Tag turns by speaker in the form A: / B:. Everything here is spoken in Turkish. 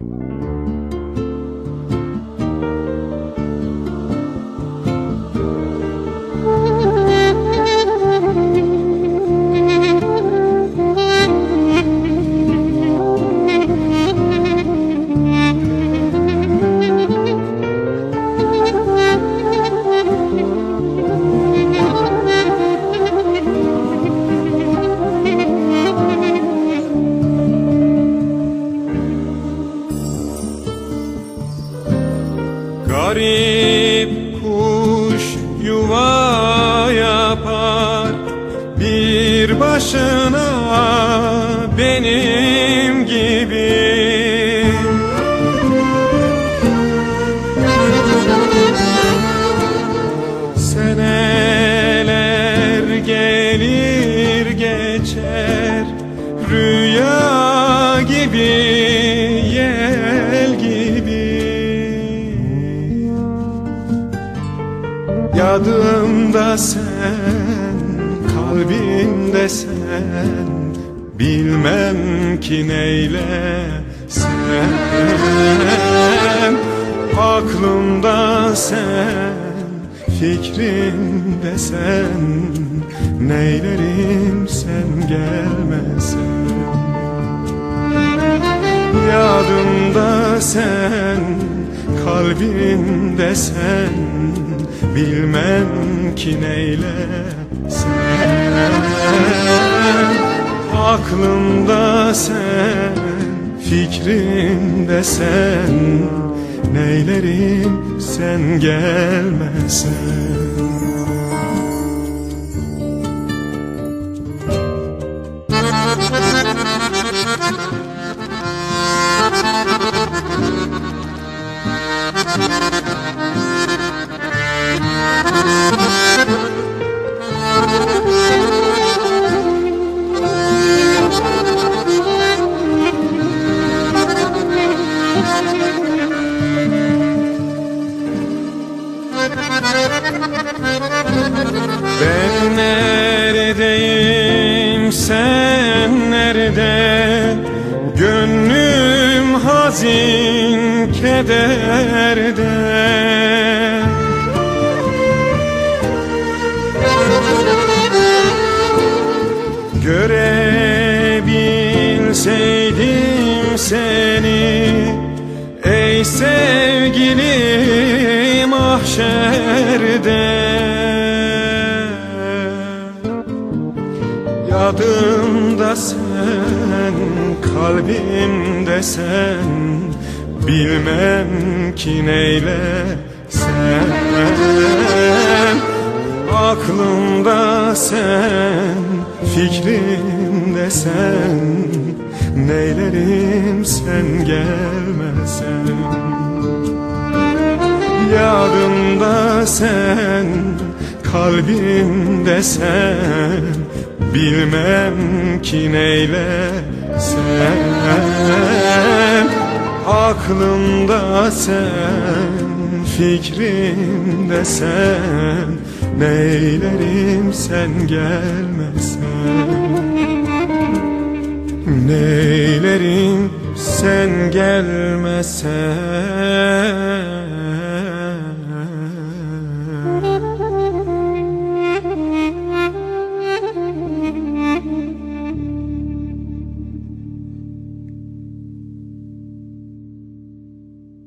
A: Música Garip kuş yuva yapar. Bir başına benim Yadımda sen, kalbimde sen. Bilmem ki neyle sen. Aklımda sen, fikrimde sen. Neylerim sen gelmesen Yadımda sen, kalbimde sen Bilmem ki neyle sen. Aklımda sen, fikrimde sen Neylerim sen gelmesen sen nerede? Gönlüm hazin kederde. Görebilseydim seni Ey sevgili mahşerde Yadımda sen, kalbimde sen. Bilmem ki neyle sen. Aklımda sen, fikrimde sen. Neylerim sen gelmesen Yadımda sen, kalbimde sen Bilmem ki neyle sen Aklımda sen, fikrimde sen Neylerim sen gelmesen Neylerim sen gelmesen